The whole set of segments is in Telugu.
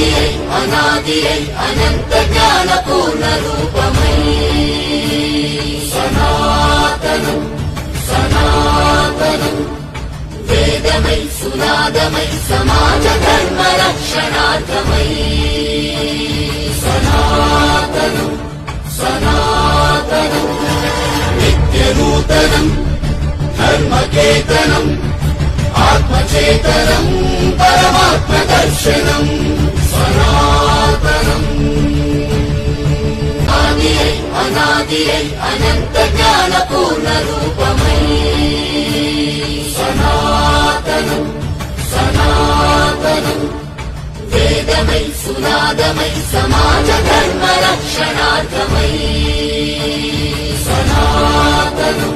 अनादियै अनादियै अनन्तज्ञानपूर्णरूपमयि। सनातनम् सनातनम् वेदमयि सुनादमयि समाजधर्मरक्षणार्थमयि। सनातनम् सनातनम् नित्यनूतनम् धर्मकेतनम् आत्मचेतनम् परमात्मदर्शनम् ఆదియై అనాదియై అనంత జ్ఞాన పూర్ణ రూపమై సనాతనం సనాతనం వేదమై సునాదమై సమాజ ధర్మ రక్షణార్థమై సనాతనం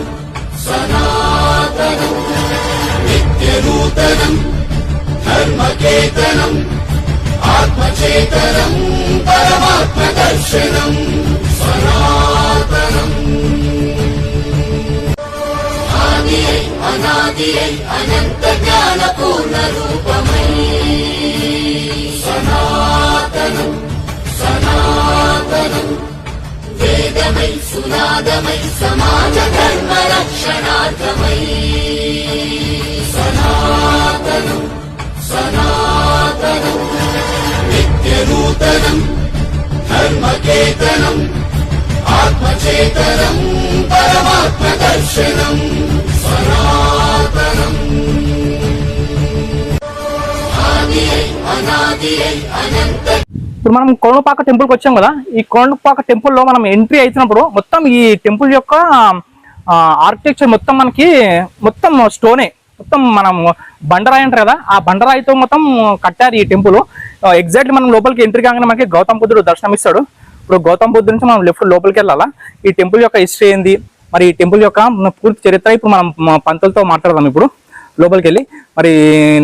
సనాతనం నిత్య నూతనం ధర్మకేతనం आत्मचेतनम् परमात्मदर्शनम् सनातनम् आदियै अनादियै अयन्तज्ञानपूर्णरूपमयि सनातनम् सनातनम् वेदमयि सुनादमयि समाजधर्म सनातनम् सनातनम् సునాదమై నూతనం ధర్మకేతనం ఆత్మచేతనం పరమాత్మ దర్శనం సనాతనం అనంత ఇప్పుడు మనం కోణపాక టెంపుల్కి వచ్చాం కదా ఈ కోణపాక టెంపుల్లో మనం ఎంట్రీ అవుతున్నప్పుడు మొత్తం ఈ టెంపుల్ యొక్క ఆర్కిటెక్చర్ మొత్తం మనకి మొత్తం స్టోనే మొత్తం మనం బండరాయి అంటారు కదా ఆ బండరాయితో మొత్తం కట్టారు ఈ టెంపుల్. ఎగ్జాక్ట్లీ మనం లోపలికి ఎంట్రీ కాగానే మనకి గౌతమ్ బుద్ధుడు దర్శనం ఇస్తాడు ఇప్పుడు గౌతమ్ బుద్ధు నుంచి మనం లెఫ్ట్ లోపలికి వెళ్ళాలా? ఈ టెంపుల్ యొక్క హిస్టరీ ఏంది? మరి ఈ టెంపుల్ యొక్క పూర్తి చరిత్ర ఇప్పుడు మనం పంతులతో మాట్లాడదాం ఇప్పుడు. లోపలికి వెళ్ళి మరి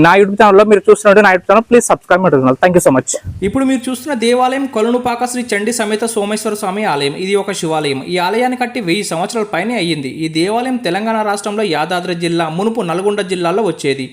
నా యూట్యూబ్ ఛానల్లో మీరు చూస్తున్నట్టు నా యూట్యూబ్ ఛానల్ ప్లీజ్ సబ్స్క్రైబ్ పెట్టుకున్నారు థ్యాంక్ యూ సో మచ్ ఇప్పుడు మీరు చూస్తున్న దేవాలయం కొలనుపాక శ్రీ చండి సమేత సోమేశ్వర స్వామి ఆలయం. ఇది ఒక శివాలయం. ఈ ఆలయాన్ని కట్టి వెయ్యి సంవత్సరాల పైనే అయ్యింది. ఈ దేవాలయం తెలంగాణ రాష్ట్రంలో యాదాద్రి జిల్లా మునుపు నల్గొండ జిల్లాలో వచ్చేది.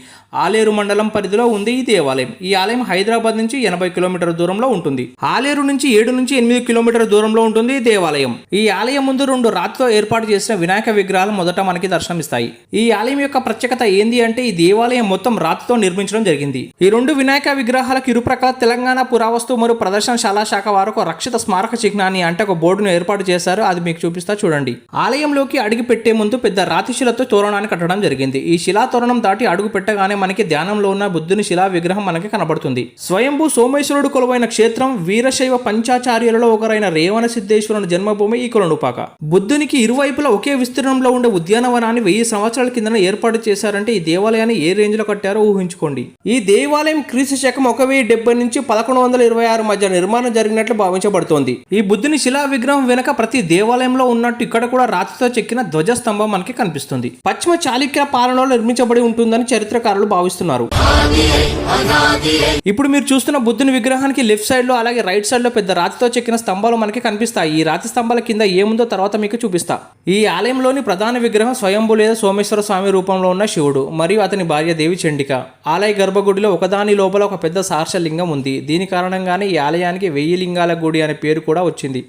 ఆలేరు మండలం పరిధిలో ఉంది ఈ దేవాలయం. ఈ ఆలయం హైదరాబాద్ నుంచి ఎనభై కిలోమీటర్ల దూరంలో ఉంటుంది. ఆలేరు నుంచి ఏడు నుంచి ఎనిమిది కిలోమీటర్ల దూరంలో ఉంటుంది ఈ దేవాలయం. ఈ ఆలయం ముందు రెండు రాతితో ఏర్పాటు చేసిన వినాయక విగ్రహాలు మొదట మనకి దర్శనమిస్తాయి. ఈ ఆలయం యొక్క ప్రత్యేకత ఏంది అంటే ఈ దేవాలయం మొత్తం రాతితో నిర్మించడం జరిగింది. ఈ రెండు వినాయక విగ్రహాలకు ఇరుప్రక్కల తెలంగాణ పురావస్తు మరియు ప్రదర్శనశాల శాఖ వారు ఒక రక్షిత స్మారక చిహ్నాన్ని అంటే ఒక బోర్డును ఏర్పాటు చేశారు. అది మీకు చూపిస్తా చూడండి. ఆలయంలోకి అడుగు పెట్టే ముందు పెద్ద రాతి శిలతో తోరణాన్ని కట్టడం జరిగింది. ఈ శిలా తోరణం దాటి అడుగు పెట్టగానే మనకి ధ్యానంలో ఉన్న బుద్ధుని శిలా విగ్రహం మనకి కనబడుతుంది. స్వయంభూ సోమేశ్వరుడు కొలువైన క్షేత్రం వీరశైవ పంచాచార్యులలో ఒకరైన రేవణ సిద్ధేశ్వరుని జన్మభూమి ఈ కొలనుపాక. బుద్ధునికి ఇరువైపులా ఒకే విస్తీర్ణంలో ఉండే ఉద్యానవనాన్ని వెయ్యి సంవత్సరాల కిందన ఏర్పాటు చేశారంటే ఈ దేవాలయాన్ని ఏ రేంజ్ లో కట్టారో ఊహించుకోండి. ఈ దేవాలయం క్రీస్తు శకం ఒక వెయ్యి డెబ్బై నుంచి పదకొండు వందల ఇరవై ఆరు మధ్య నిర్మాణం జరిగినట్లు భావించబడుతోంది. ఈ బుద్ధుని శిలా విగ్రహం వెనుక ప్రతి దేవాలయంలో ఉన్నట్టు ఇక్కడ కూడా రాతితో చెక్కిన ధ్వజస్తంభం మనకి కనిపిస్తుంది. పశ్చిమ చాళుక్య పాలనలో నిర్మించబడి ఉంటుందని చరిత్రకారులు భావిస్తున్నారు. ఇప్పుడు మీరు చూస్తున్న బుద్ధుని విగ్రహానికి లెఫ్ట్ సైడ్లో అలాగే రైట్ సైడ్లో పెద్ద రాతితో చెక్కిన స్తంభాలు మనకి కనిపిస్తాయి. ఈ రాతి స్తంభాల కింద ఏముందో తర్వాత మీకు చూపిస్తా. ఈ ఆలయంలోని ప్రధాన విగ్రహం స్వయంభు లేదా సోమేశ్వర స్వామి రూపంలో ఉన్న శివుడు మరియు అతని భార్య దేవి చండిక. ఆలయ గర్భగుడిలో ఒకదాని లోపల ఒక పెద్ద సార్ష లింగం ఉంది. దీని కారణంగానే ఈ ఆలయానికి వెయ్యి లింగాల గుడి అనే పేరు కూడా వచ్చింది.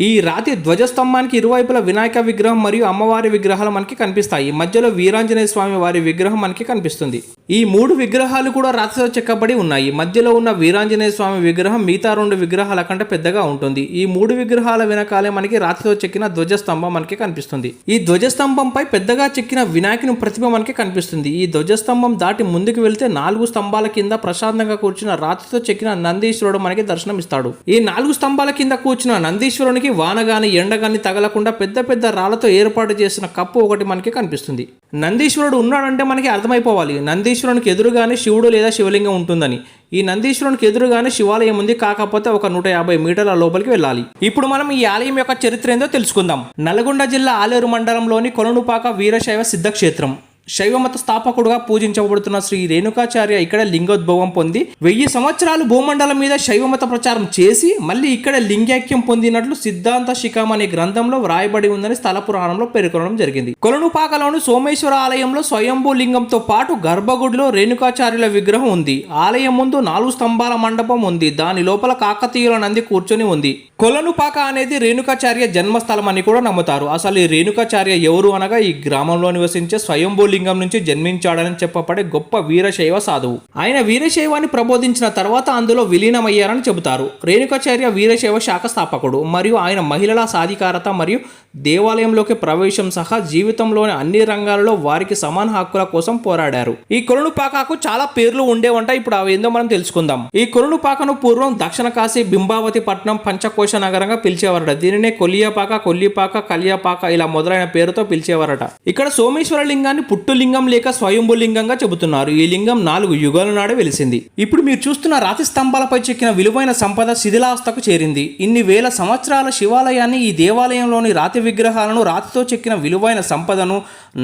ఈ రాతి ధ్వజస్తంభానికి ఇరువైపుల వినాయక విగ్రహం మరియు అమ్మవారి విగ్రహాలు మనకి కనిపిస్తాయి. మధ్యలో వీరాంజనేయ స్వామి వారి విగ్రహం మనకి కనిపిస్తుంది. ఈ మూడు విగ్రహాలు కూడా రాతితో చెక్కబడి ఉన్నాయి. మధ్యలో ఉన్న వీరాంజనేయ స్వామి విగ్రహం మిగతా రెండు విగ్రహాల కంటే పెద్దగా ఉంటుంది. ఈ మూడు విగ్రహాల వెనకాలే మనకి రాతితో చెక్కిన ధ్వజస్తంభం మనకి కనిపిస్తుంది. ఈ ధ్వజస్తంభంపై పెద్దగా చెక్కిన వినాయకుని ప్రతిమ మనకి కనిపిస్తుంది. ఈ ధ్వజస్తంభం దాటి ముందుకు వెళ్తే నాలుగు స్తంభాల కింద ప్రశాంతంగా కూర్చున్న రాతితో చెక్కిన నందీశ్వరుడు మనకి దర్శనం ఇస్తాడు. ఈ నాలుగు స్తంభాల కింద కూర్చున్న నందీశ్వరునికి వాన గాని ఎండ గాని తగలకుండా పెద్ద పెద్ద రాళ్ళతో ఏర్పాటు చేసిన కప్పు ఒకటి మనకి కనిపిస్తుంది. నందీశ్వరుడు ఉన్నాడంటే మనకి అర్థమైపోవాలి. నందీశ్వరునికి ఎదురుగానే శివుడు లేదా శివలింగం ఉంటుందని. ఈ నందీశ్వరునికి ఎదురుగానే శివాలయం ఉంది. కాకపోతే ఒక నూట యాభై మీటర్ల లోపలికి వెళ్ళాలి. ఇప్పుడు మనం ఈ ఆలయం యొక్క చరిత్ర ఏందో తెలుసుకుందాం. నల్గొండ జిల్లా ఆలేరు మండలంలోని కొలనుపాక వీరశైవ సిద్ధక్షేత్రం. శైవమత స్థాపకుడుగా పూజించబడుతున్న శ్రీ రేణుకాచార్య ఇక్కడ లింగోద్భవం పొంది వెయ్యి సంవత్సరాలు భూమండలం మీద శైవమత ప్రచారం చేసి మళ్ళీ ఇక్కడ లింగైక్యం పొందినట్లు సిద్ధాంత శిఖం అనే గ్రంథంలో వ్రాయబడి ఉందని స్థల పురాణంలో పేర్కొనడం జరిగింది. కొలనుపాకలోని సోమేశ్వర ఆలయంలో స్వయంభూ లింగంతో పాటు గర్భగుడిలో రేణుకాచార్యుల విగ్రహం ఉంది. ఆలయం ముందు నాలుగు స్తంభాల మండపం ఉంది. దాని లోపల కాకతీయుల నంది కూర్చొని ఉంది. కొలనుపాక అనేది రేణుకాచార్య జన్మస్థలం అని కూడా నమ్ముతారు. అసలు ఈ రేణుకాచార్య ఎవరు అనగా ఈ గ్రామంలో నివసించే స్వయంభూ లింగం నుంచి జన్మించాడని చెప్పబడే గొప్ప వీరశైవ సాధువు. ఆయన వీరశైవాన్ని ప్రబోధించిన తర్వాత అందులో విలీనమయ్యారని చెబుతారు. రేణుకాచార్య వీరశైవ శాఖ స్థాపకుడు మరియు ఆయన మహిళల సాధికారత మరియు దేవాలయంలోకి ప్రవేశం సహా జీవితంలోని అన్ని రంగాలలో వారికి సమాన హక్కుల కోసం పోరాడారు. ఈ కొరుణుపాకకు చాలా పేర్లు ఉండేవంట ఇప్పుడు అవి ఏందో మనం తెలుసుకుందాం. ఈ కొరుణుపాకను పూర్వం దక్షిణ కాశీ బింబావతి పట్నం పంచకోశ నగరంగా పిలిచేవారట. దీనినే కొలియపాక కొల్లిపాక కలియపాక ఇలా మొదలైన పేరుతో పిలిచేవారట. ఇక్కడ సోమేశ్వర లింగాన్ని పుట్టులింగం లేక స్వయంభులింగంగా చెబుతున్నారు. ఈ లింగం నాలుగు యుగాల నాడే వెలిసింది. ఇప్పుడు మీరు చూస్తున్న రాతి స్తంభాలపై చెక్కిన విలువైన సంపద శిథిలావస్థకు చేరింది. ఇన్ని వేల సంవత్సరాల శివాలయాన్ని ఈ దేవాలయంలోని రాతి విగ్రహాలను రాతితో చెక్కిన విలువైన సంపదను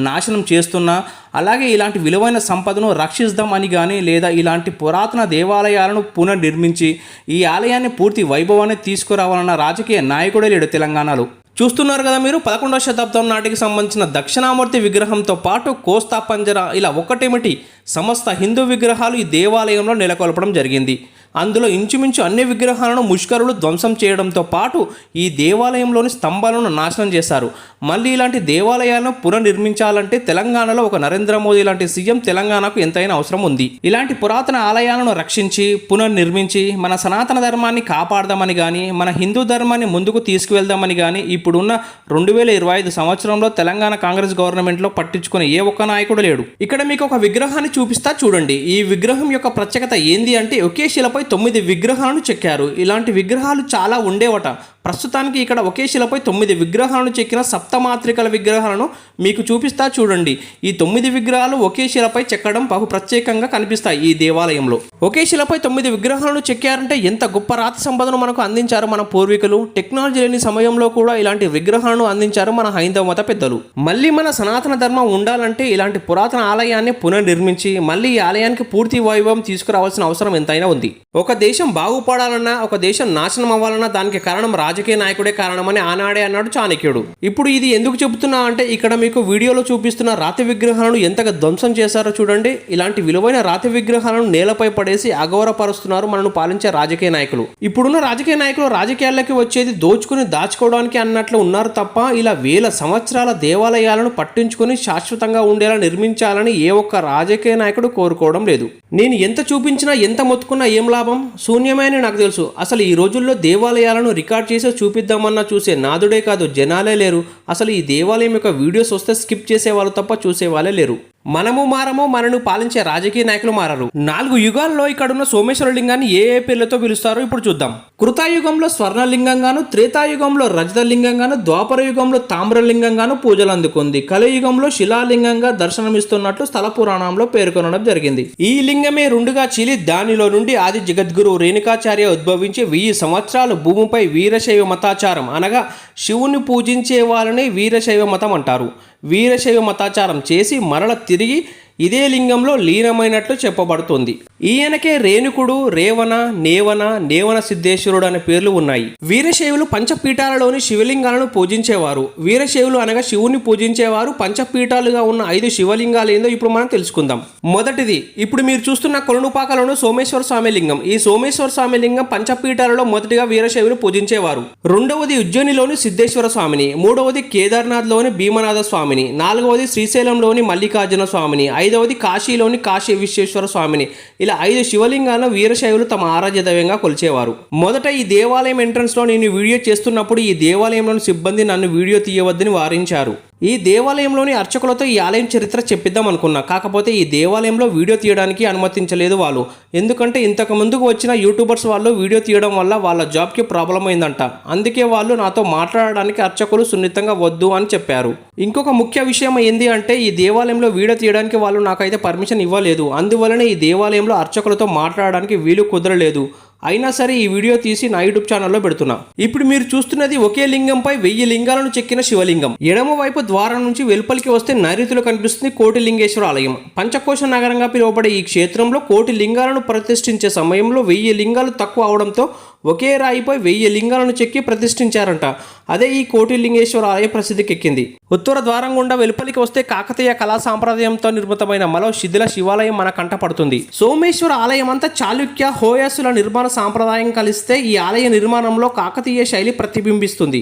నాశనం చేస్తున్నా అలాగే ఇలాంటి విలువైన సంపదను రక్షిద్దాం అని కానీ లేదా ఇలాంటి పురాతన దేవాలయాలను పునర్నిర్మించి ఈ ఆలయాన్ని పూర్తి వైభవాన్ని తీసుకురావాలన్న రాజకీయ నాయకుడే లేడు తెలంగాణలో. చూస్తున్నారు కదా మీరు? పదకొండవ శతాబ్దం నాటికి సంబంధించిన దక్షిణామూర్తి విగ్రహంతో పాటు కోస్తా పంజరా ఇలా ఒకటేమిటి సమస్త హిందూ విగ్రహాలు ఈ దేవాలయంలో నెలకొల్పడం జరిగింది. అందులో ఇంచుమించు అన్ని విగ్రహాలను ముష్కరులు ధ్వంసం చేయడంతో పాటు ఈ దేవాలయంలోని స్తంభాలను నాశనం చేశారు. మళ్ళీ ఇలాంటి దేవాలయాలను పునర్నిర్మించాలంటే తెలంగాణలో ఒక నరేంద్ర మోదీ లాంటి సీఎం తెలంగాణకు ఎంతైనా అవసరం ఉంది. ఇలాంటి పురాతన ఆలయాలను రక్షించి పునర్నిర్మించి మన సనాతన ధర్మాన్ని కాపాడదామని కానీ మన హిందూ ధర్మాన్ని ముందుకు తీసుకువెళ్దామని కానీ ఇప్పుడున్న రెండు వేల ఇరవై ఐదు సంవత్సరంలో తెలంగాణ కాంగ్రెస్ గవర్నమెంట్లో పట్టించుకునే ఏ ఒక్క నాయకుడు లేడు. ఇక్కడ మీకు ఒక విగ్రహాన్ని చూపిస్తా చూడండి. ఈ విగ్రహం యొక్క ప్రత్యేకత ఏంది అంటే ఒకే శిలపై తొమ్మిది విగ్రహాలను చెక్కారు. ఇలాంటి విగ్రహాలు చాలా ఉండేవట. ప్రస్తుతానికి ఇక్కడ ఒకే శిలపై తొమ్మిది విగ్రహాలను చెక్కిన సప్తమాత్రికల విగ్రహాలను మీకు చూపిస్తా చూడండి. ఈ తొమ్మిది విగ్రహాలు ఒకే శిలపై చెక్కడం బహు ప్రత్యేకంగా కనిపిస్తాయి ఈ దేవాలయంలో. ఒకే శిలపై తొమ్మిది విగ్రహాలను చెక్కారంటే ఎంత గొప్ప రాతి సంపదను మనకు అందించారు మన పూర్వీకులు. టెక్నాలజీ లేని సమయంలో కూడా ఇలాంటి విగ్రహాలను అందించారు మన హైందవ మత పెద్దలు. మళ్ళీ మన సనాతన ధర్మం ఉండాలంటే ఇలాంటి పురాతన ఆలయాన్ని పునర్నిర్మించి మళ్ళీ ఈ ఆలయానికి పూర్తి వైభవం తీసుకురావాల్సిన అవసరం ఎంతైనా ఉంది. ఒక దేశం బాగుపడాలన్నా ఒక దేశం నాశనం అవ్వాలన్నా దానికి కారణం రాజకీయ నాయకుడే కారణమని ఆనాడే అన్నాడు చాణక్యుడు. ఇప్పుడు ఇది ఎందుకు చెబుతున్నా అంటే ఇక్కడ మీకు వీడియోలో చూపిస్తున్న రాతి విగ్రహాలను ఎంతగా ధ్వంసం చేశారో చూడండి. ఇలాంటి విలువైన రాతి విగ్రహాలను నేలపై పడేసి అగౌరవపరుస్తున్నారు మనను పాలించే రాజకీయ నాయకులు. ఇప్పుడున్న రాజకీయ నాయకులు రాజకీయాల్లోకి వచ్చేది దోచుకుని దాచుకోవడానికి అన్నట్లు ఉన్నారు తప్ప ఇలా వేల సంవత్సరాల దేవాలయాలను పట్టించుకుని శాశ్వతంగా ఉండేలా నిర్మించాలని ఏ ఒక్క రాజకీయ నాయకుడు కోరుకోవడం లేదు. నేను ఎంత చూపించినా ఎంత మొత్తుకున్నా ఏం లాభం? శూన్యమే అని నాకు తెలుసు. అసలు ఈ రోజుల్లో దేవాలయాలను రికార్డ్ చేసి చూపిద్దామన్నా చూసే నాదుడే కాదు జనాలే లేరు. అసలు ఈ దేవాలయం యొక్క వీడియోస్ వస్తే స్కిప్ చేసేవాళ్ళు తప్ప చూసేవాళ్ళే లేరు. మనము మారము మనను పాలించే రాజకీయ నాయకులు మారరు. నాలుగు యుగాల్లో ఇక్కడున్న సోమేశ్వర లింగాన్ని ఏ ఏ పేర్లతో పిలుస్తారో ఇప్పుడు చూద్దాం. కృతాయుగంలో స్వర్ణలింగంగాను త్రేతాయుగంలో రజతలింగంగాను ద్వాపర యుగంలో తామ్రలింగంగాను పూజలు అందుకుంది కలియుగంలో శిలాలింగంగా దర్శనమిస్తున్నట్లు స్థల పురాణంలో పేర్కొనడం జరిగింది. ఈ లింగమే రెండుగా చీలి దానిలో నుండి ఆది జగద్గురు రేణుకాచార్య ఉద్భవించి వెయ్యి సంవత్సరాలు భూమిపై వీరశైవ మతాచారం అనగా శివుని పూజించే వాళ్ళని వీరశైవ మతం అంటారు. వీరశైవ మతాచారం చేసి మరల తిరిగి ఇదే లింగంలో లీనమైనట్లు చెప్పబడుతుంది. ఈయనకే రేణుకుడు రేవణ నేవన నేవన సిద్ధేశ్వరుడు అనే పేర్లు ఉన్నాయి. వీరశైవులు పంచపీఠాలలోని శివలింగాలను పూజించేవారు. వీరశైవులు అనగా శివుని పూజించేవారు. పంచపీఠాలుగా ఉన్న ఐదు శివలింగాలు ఏందో ఇప్పుడు మనం తెలుసుకుందాం. మొదటిది ఇప్పుడు మీరు చూస్తున్న కొలనుపాకలోని సోమేశ్వర స్వామి లింగం ఈ సోమేశ్వర స్వామి లింగం పంచపీఠాలలో మొదటిగా వీరశైవులు పూజించేవారు. రెండవది ఉజ్జయినిలోని సిద్ధేశ్వర స్వామిని. మూడవది కేదార్నాథ్లోని భీమనాథ స్వామిని. నాలుగవది శ్రీశైలంలోని మల్లికార్జున స్వామిని. ఐదవది కాశీలోని కాశీ విశ్వేశ్వర స్వామిని. ఇలా ఐదు శివలింగాలను వీరశైవులు తమ ఆరాధ్య దైవంగా కొలిచేవారు. మొదట ఈ దేవాలయం ఎంట్రన్స్లో నేను వీడియో చేస్తున్నప్పుడు ఈ దేవాలయంలోని సిబ్బంది నన్ను వీడియో తీయవద్దని వారించారు. ఈ దేవాలయంలోని అర్చకులతో ఈ ఆలయం చరిత్ర చెప్పిద్దాం అనుకున్నా. కాకపోతే ఈ దేవాలయంలో వీడియో తీయడానికి అనుమతించలేదు వాళ్ళు. ఎందుకంటే ఇంతకు ముందుకు వచ్చిన యూట్యూబర్స్ వాళ్ళు వీడియో తీయడం వల్ల వాళ్ళ జాబ్కి ప్రాబ్లం అయిందంట. అందుకే వాళ్ళు నాతో మాట్లాడడానికి అర్చకులు సున్నితంగా వద్దు అని చెప్పారు. ఇంకొక ముఖ్య విషయం ఏంది అంటే ఈ దేవాలయంలో వీడియో తీయడానికి వాళ్ళు నాకైతే పర్మిషన్ ఇవ్వలేదు. అందువలన ఈ దేవాలయంలో అర్చకులతో మాట్లాడడానికి వీలు కుదరలేదు. అయినా సరే ఈ వీడియో తీసి నా యూట్యూబ్ ఛానల్లో పెడుతున్నా. ఇప్పుడు మీరు చూస్తున్నది ఒకే లింగంపై వెయ్యి లింగాలను చెక్కిన శివలింగం. ఎడమ వైపు ద్వారం నుంచి వెలుపలికి వస్తే నైరుతిలో కనిపిస్తుంది కోటిలింగేశ్వర ఆలయం. పంచకోశ నగరంగా పిలువబడే ఈ క్షేత్రంలో కోటి లింగాలను ప్రతిష్ఠించే సమయంలో వెయ్యి లింగాలు తక్కువ అవడంతో ఒకే రాయిపై వెయ్యి లింగాలను చెక్కి ప్రతిష్ఠించారంట. అదే ఈ కోటిలింగేశ్వర ఆలయం ప్రసిద్ధికెక్కింది. ఉత్తర ద్వారం గుండా వెలుపలికి వస్తే కాకతీయ కళా సాంప్రదాయంతో నిర్మితమైన మరో శిథిల శివాలయం మన కంటపడుతుంది సోమేశ్వర ఆలయం అంతా చాళుక్య హోయాసుల నిర్మాణ సాంప్రదాయం కలిస్తే ఈ ఆలయ నిర్మాణంలో కాకతీయ శైలి ప్రతిబింబిస్తుంది.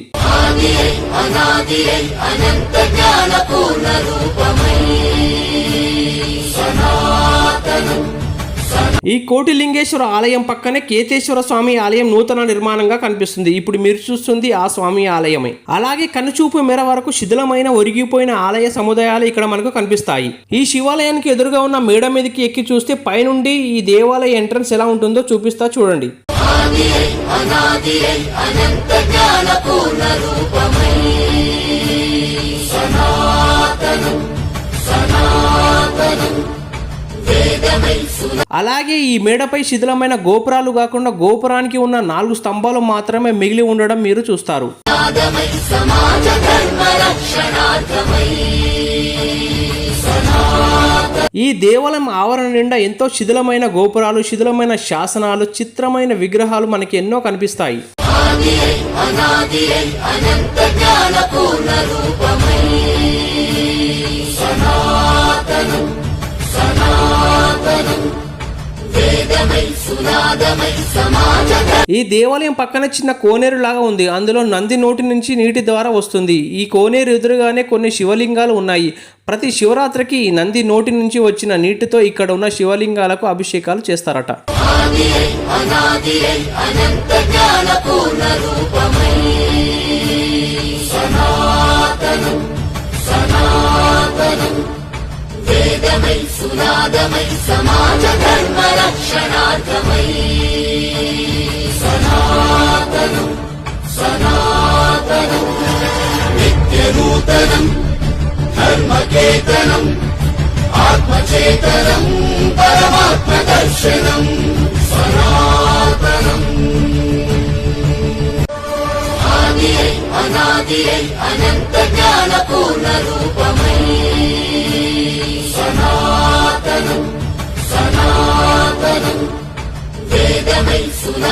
అనంత సనాతనం ఈ కోటిలింగేశ్వర ఆలయం పక్కనే కేతేశ్వర స్వామి ఆలయం నూతన నిర్మాణంగా కనిపిస్తుంది. ఇప్పుడు మీరు చూస్తుంది ఆ స్వామి ఆలయమే. అలాగే కనుచూపు మేర వరకు శిథిలమైన ఒరిగిపోయిన ఆలయ సముదాయాలు ఇక్కడ మనకు కనిపిస్తాయి. ఈ శివాలయానికి ఎదురుగా ఉన్న మేడ మీదకి ఎక్కి చూస్తే పైనుండి ఈ దేవాలయ ఎంట్రన్స్ ఎలా ఉంటుందో చూపిస్తా చూడండి. సనాతనం సనాతనం. అలాగే ఈ మేడపై శిథిలమైన గోపురాలు కాకుండా గోపురానికి ఉన్న నాలుగు స్తంభాలు మాత్రమే మిగిలి ఉండడం మీరు చూస్తారు. ఈ దేవాలయం ఆవరణ నిండా ఎంతో శిథిలమైన గోపురాలు శిథిలమైన శాసనాలు చిత్రమైన విగ్రహాలు మనకి ఎన్నో కనిపిస్తాయి. అనాది అనంత జ్ఞాన పూర్ణ రూపమై. ఈ దేవాలయం పక్కన చిన్న కోనేరు లాగా ఉంది. అందులో నంది నోటి నుంచి నీటి ద్వారా వస్తుంది. ఈ కోనేరు ఎదురుగానే కొన్ని శివలింగాలు ఉన్నాయి. ప్రతి శివరాత్రికి నంది నోటి నుంచి వచ్చిన నీటితో ఇక్కడ ఉన్న శివలింగాలకు అభిషేకాలు చేస్తారట. సనాతనం సనాతనం. వేదమై సునాదమై సమాజ ధర్మ రక్షణార్థమై సనాతనం సనాతనం నిత్యనూతనం ధర్మకేతనం ఆత్మచేతనం పరమాత్మ దర్శనం అనంత జ్ఞాన పూర్ణ రూపమై. సనాతనం సనాతనం వేదమై సునా